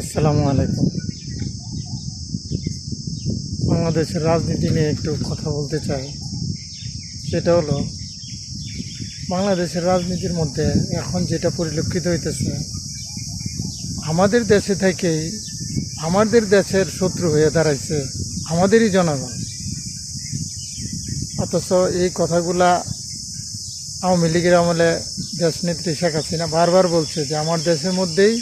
আসসালামু আলাইকুম। বাংলাদেশের রাজনীতি নিয়ে একটু কথা বলতে চাই। সেটা হলো, বাংলাদেশের রাজনীতির মধ্যে এখন যেটা পরিলক্ষিত হইতেছে, আমাদের দেশে থেকেই আমাদের দেশের শত্রু হয়ে দাঁড়াইছে আমাদেরই জনগণ। অথচ এই কথাগুলা আওয়ামী লীগের আমলে দেশনেত্রী শেখ হাসিনা বারবার বলছে যে, আমার দেশের মধ্যেই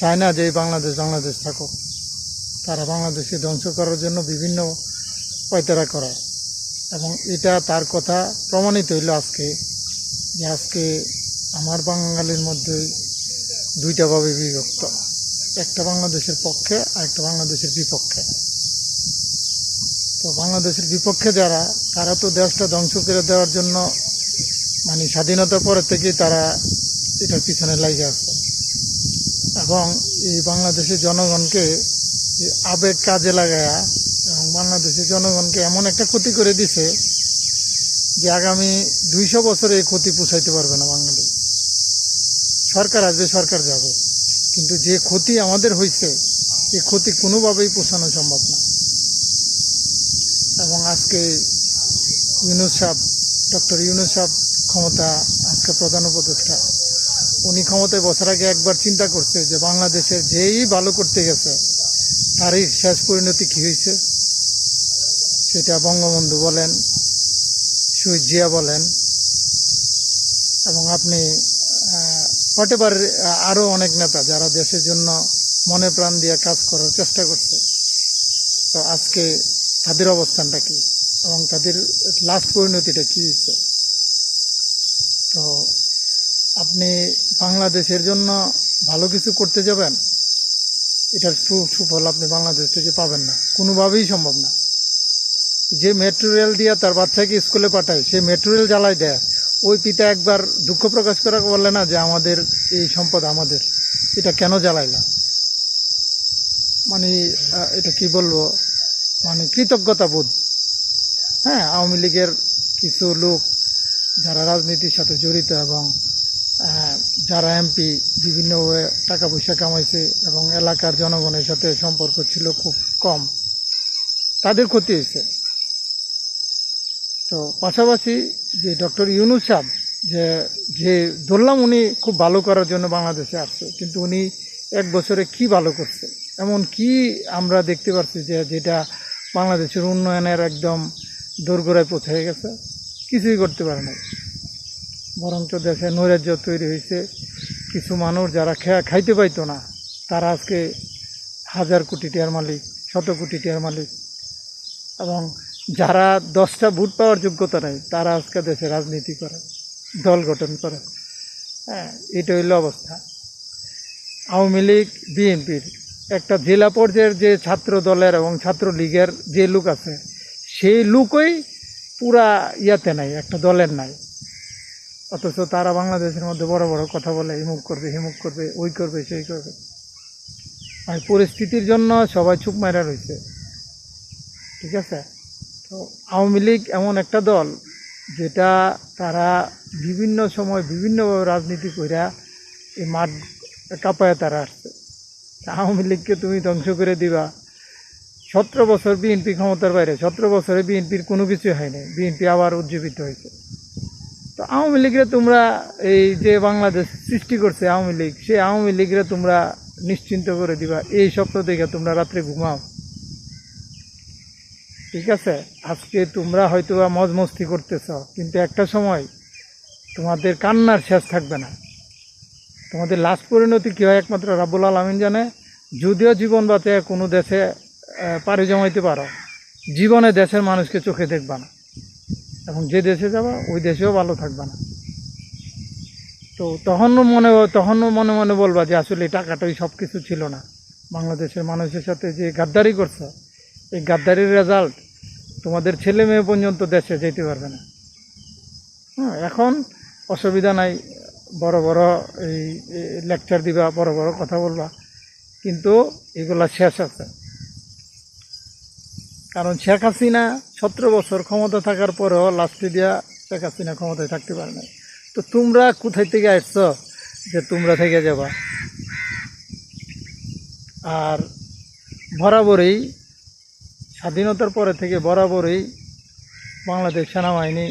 চায় না যে বাংলাদেশ বাংলাদেশ থাকুক তারা বাংলাদেশকে ধ্বংস করার জন্য বিভিন্ন পয়তারা করে এবং এটা তার কথা প্রমাণিত হইল আজকে, যে আজকে আমার বাঙালির মধ্যে দুইটাভাবে বিভক্ত। একটা বাংলাদেশের পক্ষে, আর একটা বাংলাদেশের বিপক্ষে। তো বাংলাদেশের বিপক্ষে যারা, তারা তো দেশটা ধ্বংস করে দেওয়ার জন্য মানে স্বাধীনতার পরের থেকেই তারা এটার পিছনে লাগে আছে। এবং এই বাংলাদেশের জনগণকে আবেগ কাজে লাগায়া এবং বাংলাদেশের জনগণকে এমন একটা ক্ষতি করে দিছে যে আগামী দুইশো বছরে এই ক্ষতি পোষাইতে পারবে না বাঙালি। সরকার আসবে, সরকার যাবে। কিন্তু যে ক্ষতি আমাদের হয়েছে এই ক্ষতি কোনোভাবেই পোষানো সম্ভব না। এবং আজকে ইউনুস সাহেব, ডক্টর ইউনুস সাহেব ক্ষমতা আজকে প্রধান উপদেষ্টা। উনি ক্ষমতায় বসার আগে একবার চিন্তা করছে যে বাংলাদেশের যেই ভালো করতে গেছে, তারই শেষ পরিণতি কী হয়েছে? সেটা বঙ্গবন্ধু বলেন শহীদ জিয়া বলেন, এবং আপনি পারে আরও অনেক নেতা যারা দেশের জন্য মনে প্রাণ দিয়ে কাজ করার চেষ্টা করছে। তো আজকে তাদের অবস্থানটা কি? এবং তাদের লাস্ট পরিণতিটা কী হয়েছে? তো আপনি বাংলাদেশের জন্য ভালো কিছু করতে যাবেন, এটার সু- সুফল আপনি বাংলাদেশ থেকে পাবেন না। কোনোভাবেই সম্ভব না। যে মেট্রো রেল দিয়ে তার বাচ্চাকে স্কুলে পাঠায়, সে মেট্রো রেল জ্বালাই দেয়। ওই পিতা একবার দুঃখ প্রকাশ করা বললে না যে আমাদের এই সম্পদ আমাদের, এটা কেন জ্বালাইলা? মানে এটা কি বলব? মানে কৃতজ্ঞতা বোধ হ্যাঁ আওয়ামী লীগের কিছু লোক যারা রাজনীতির সাথে জড়িত এবং যারা এমপি বিভিন্নভাবে টাকা পয়সা কামাইছে এবং এলাকার জনগণের সাথে সম্পর্ক ছিল খুব কম। তাদের ক্ষতি হয়েছে। তো পাশাপাশি যে ডক্টর ইউনুস সাহ যে যে ধরলাম উনি খুব ভালো করার জন্য বাংলাদেশে আসছে, কিন্তু উনি এক বছরে কি ভালো করছে? এমন কি আমরা দেখতে পাচ্ছি যে, যেটা বাংলাদেশের উন্নয়নের একদম দোরগোড়ায় পৌঁছে গেছে? কিছুই করতে পারে নাই। বরঞ্চ দেশে নৈরাজ্য তৈরি হয়েছে। কিছু মানুষ যারা খে- খাইতে পাইতো না, তারা আজকে হাজার কোটি টিয়ার মালিক, শত কোটি টিয়ার মালিক। এবং যারা দশটা ভোট পাওয়ার যোগ্যতা নেই, তারা আজকে দেশে রাজনীতি করে, দল গঠন করে। হ্যাঁ এটা হইল অবস্থা। আওয়ামী লীগ, বিএনপির একটা জেলা পর্যায়ের যে ছাত্র দলের এবং ছাত্র লীগের যে লোক আছে, সেই লোকই পুরা ইয়াতে নাই, একটা দলের নাই। অথচ তারা বাংলাদেশের মধ্যে বড় বড় কথা বলে হিমুক করবে হিমুক করবে, ওই করবে, সেই করবে। আর পরিস্থিতির জন্য সবাই চুপ মারা রয়েছে ঠিক আছে? তো আওয়ামী লীগ এমন একটা দল যেটা তারা বিভিন্ন সময় বিভিন্নভাবে রাজনীতি কইরা এই মাঠ কাঁপায় তারা আসছে। আওয়ামী লীগকে তুমি ধ্বংস করে দিবা। সতেরো বছর বিএনপি ক্ষমতার বাইরে, সতেরো বছরে বিএনপির কোনো কিছু হয়নি। বিএনপি আবার উজ্জীবিত হয়েছে। আওয়ামী লীগরে তোমরা এই যে বাংলাদেশ সৃষ্টি করছে আওয়ামী লীগ, সেই আওয়ামী লীগরে তোমরা নিশ্চিন্ত করে দিবা, এই স্বপ্ন দেখে তোমরা রাত্রে ঘুমাও। ঠিক আছে? আজকে তোমরা হয়তো বা মজ মস্তি করতেছ, কিন্তু একটা সময় তোমাদের কান্নার শেষ থাকবে না। তোমাদের লাস্ট পরিণতি কী হয় একমাত্র রাব্বুল আলমিন জানে? যদিও জীবন বাঁচে কোনো দেশে পাড়ি জমাইতে পারো, জীবনে দেশের মানুষকে চোখে দেখবা না। এবং যে দেশে যাবা, ওই দেশেও ভালো থাকবে না। তো তখনও মনে তখনও মনে মনে বলবা যে আসলে টাকাটাই সব কিছু ছিল না। বাংলাদেশের মানুষের সাথে যে গাদ্দারি করছে, এই গাদ্দারির রেজাল্ট তোমাদের ছেলে মেয়ে পর্যন্ত দেশে যেতে পারবে না। হ্যাঁ এখন অসুবিধা নাই, বড় বড় এই লেকচার দিবা, বড় বড় কথা বলবা, কিন্তু এগুলা শেষ আছে। কারণ শেখ হাসিনা সতেরো বছর ক্ষমতা থাকার পরেও লাস্টে দিয়া শেখ হাসিনা ক্ষমতায় থাকতে পারে না তো তোমরা কোথায় থেকে আসছো যে তোমরা থেকে যাবা? আর বরাবরই স্বাধীনতার পরে থেকে বরাবরই বাংলাদেশ সেনাবাহিনী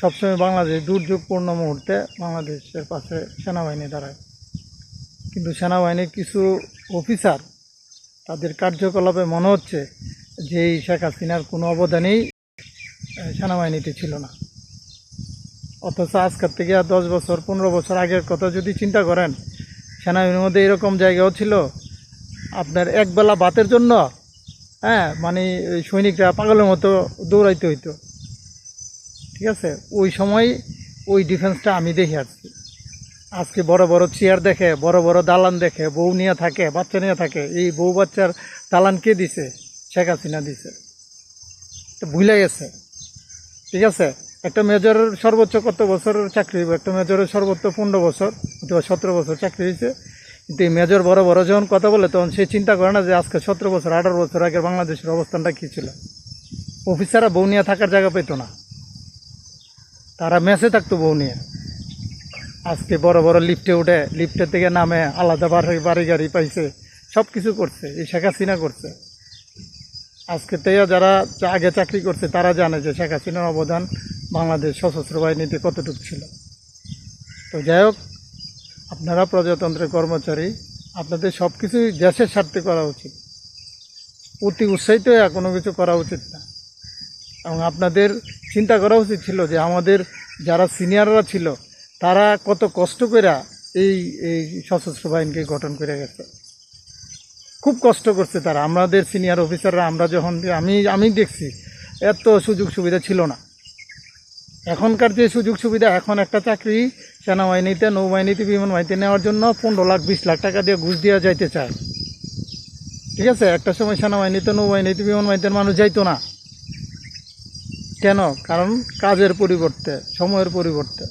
সবসময় বাংলাদেশ দুর্যোগপূর্ণ মুহূর্তে বাংলাদেশের পাশে সেনাবাহিনী দাঁড়ায়। কিন্তু সেনাবাহিনীর কিছু অফিসার তাদের কার্যকলাপে মনে হচ্ছে যে শেখ হাসিনার কোনো অবদানেই সেনাবাহিনীতে ছিল না। অথচ আজকের থেকে আর দশ বছর, পনেরো বছর আগের কথা যদি চিন্তা করেন, সেনাবাহিনীর মধ্যে এরকম জায়গাও ছিল। আপনার একবেলা ভাতের জন্য হ্যাঁ মানে ওই সৈনিকরা পাগলের মতো দৌড়াইতে হইতো। ঠিক আছে? ওই সময় ওই ডিফেন্সটা আমি দেখে আসছি। আজকে বড় বড় চেয়ার দেখে, বড় বড় দালান দেখে, বউ নিয়ে থাকে, বাচ্চা নিয়ে থাকে। এই বউ বাচ্চার দালান কে দিছে? শেখ হাসিনা দিছে। ভুলে গেছে। ঠিক আছে? একটা মেজরের সর্বোচ্চ কত বছরের চাকরি একটা মেজরের সর্বোচ্চ পনেরো বছর অথবা সতেরো বছর চাকরি হয়েছে কিন্তু এই মেজর বড় বড় যখন কথা বলে, তখন সে চিন্তা করে না যে আজকে সতেরো বছর, আঠারো বছর আগের বাংলাদেশের অবস্থানটা কী ছিল? অফিসাররা বউ নিয়ে থাকার জায়গা পেত না। তারা মেসে থাকতো বউ নিয়ে। আজকে বড় বড় লিফটে উঠে লিফটের থেকে নামে আলাদা বাড়ি বাড়ি গাড়ি পাইছে। সব কিছু করছে। এই শেখ হাসিনা করছে। আজকে থেকে যারা আগে চাকরি করছে, তারা জানে যে শেখ হাসিনার অবদান বাংলাদেশ সশস্ত্র বাহিনীতে কতটুকু ছিল। তো যাই হোক, আপনারা প্রজাতন্ত্রের কর্মচারী, আপনাদের সব কিছুই দেশের স্বার্থে করা উচিত। অতি উৎসাহিত হয়ে কোনো কিছু করা উচিত না। এবং আপনাদের চিন্তা করা উচিত ছিল যে আমাদের যারা সিনিয়ররা ছিল, তারা কত কষ্ট করে এই এই সশস্ত্র বাহিনীকে গঠন করে গেছে। খুব কষ্ট করছে তারা। আমাদের সিনিয়র অফিসাররা আমরা যখন, আমি আমি দেখছি, এত সুযোগ সুবিধা ছিল না। এখনকার যে সুযোগ সুবিধা, এখন একটা চাকরি সেনাবাহিনীতে, নৌবাহিনীতে বিমান বাহিনীতে নেওয়ার জন্য পনেরো লাখ, বিশ লাখ টাকা দিয়ে ঘুষ দেওয়া যাইতে চায়। ঠিক আছে? একটা সময় সেনাবাহিনীতে, নৌবাহিনীতে বিমান বাহিনীতে মানুষ যাইতো না। কেন? কারণ কাজের পরিবর্তে, সময়ের পরিবর্তে।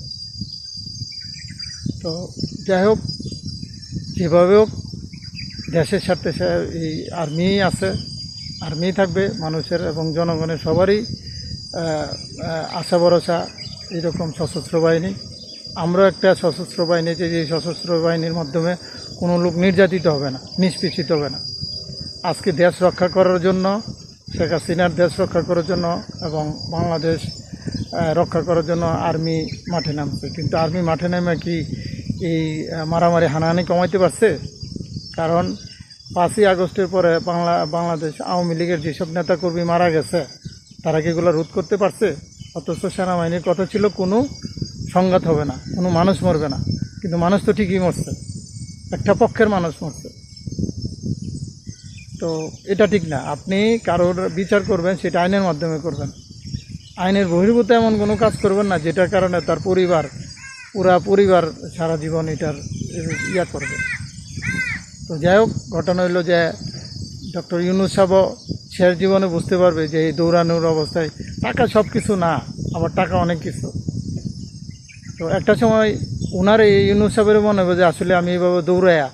তো যাই হোক, যেভাবে হোক দেশের স্বার্থে এই আর্মি আছে। আর্মি থাকবে, মানুষের এবং জনগণের সবারই আশা, ভরসা, এরকম সশস্ত্র বাহিনী। আমরা একটা সশস্ত্র বাহিনী যে যে সশস্ত্র বাহিনীর মাধ্যমে কোনো লোক নির্যাতিত হবে না, নিষ্পেষিত হবে না। আজকে দেশ রক্ষা করার জন্য, শেখ হাসিনার দেশ রক্ষা করার জন্য এবং বাংলাদেশ রক্ষা করার জন্য আর্মি মাঠে নামছে। কিন্তু আর্মি মাঠে নেমে কি এই মারামারি হানাহানি কমাইতে পারছে? কারণ পাঁচই আগস্টের পরে বাংলা, বাংলাদেশ আওয়ামী লীগের যেসব নেতাকর্মী মারা গেছে, তারা কি এগুলো রোধ করতে পারছে? অথচ সেনাবাহিনীর কথা ছিল, কোনো সংঘাত হবে না, কোনো মানুষ মরবে না। কিন্তু মানুষ তো ঠিকই মরছে, একটা পক্ষের মানুষ মরছে। তো এটা ঠিক না, আপনি কারোর বিচার করবেন, সেটা আইনের মাধ্যমে করবেন। আইনের বহির্ভূত এমন কোনো কাজ করবেন না, যেটার কারণে তার পরিবার, পুরা পরিবার সারা জীবন এটার ইয়া করবে। তো যাই হোক ঘটনা হইল যে ডক্টর ইউনুস সাহেবও শেষ জীবনে বুঝতে পারবে যে এই দৌড়ানোর অবস্থায় টাকা সব কিছু না, আবার টাকা অনেক কিছু। তো একটা সময় ওনার এই ইউনুস সাহেবের মনে হবে যে আসলে আমি এইভাবে দৌড়াইয়া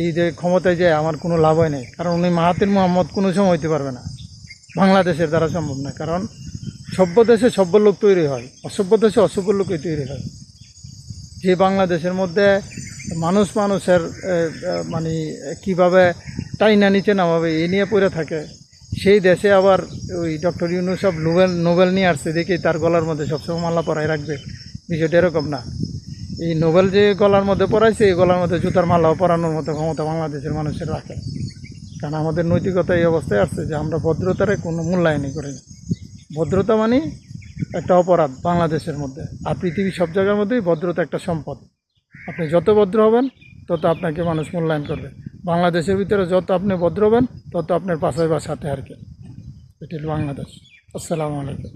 এই যে ক্ষমতায় যায় আমার কোনো লাভ হয় নাই। কারণ উনি মাহাতির মোহাম্মদ কোনো সময় হইতে পারবে না। বাংলাদেশের দ্বারা সম্ভব না কারণ সভ্য দেশে সভ্য লোক তৈরি হয়, অসভ্য দেশে অসভ্য লোকই তৈরি হয়। যে বাংলাদেশের মধ্যে মানুষ মানুষের মানে কীভাবে টাইনা নিচে নামাবে, এ নিয়ে পড়ে থাকে। সেই দেশে আবার ওই ডক্টর ইউনুস সব নোবেল নোবেল নিয়ে আসছে, দেখি তার গলার মধ্যে সবসময় মালা পরাই রাখবে। বিষয়টা এরকম না। এই নোবেল যে গলার মধ্যে পরাইছে, এই গলার মধ্যে জুতার মালাও পরানোর মতো ক্ষমতা বাংলাদেশের মানুষের রাখে। কারণ আমাদের নৈতিকতা এই অবস্থায় আসছে যে আমরা ভদ্রতারে কোনো মূল্যায়নই করি ভদ্রতা মানে একটা অপরাধ বাংলাদেশের মধ্যে। আর পৃথিবীর সব জায়গার মধ্যেই ভদ্রতা একটা সম্পদ। আপনি যত ভদ্র হবেন, তত আপনাকে মানুষ মূল্যায়ন করবে। বাংলাদেশের ভিতরে যত আপনি ভদ্র হবেন, তত আপনার পাশে বা সাথে আর কি। এটি বাংলাদেশ। আসসালামু আলাইকুম।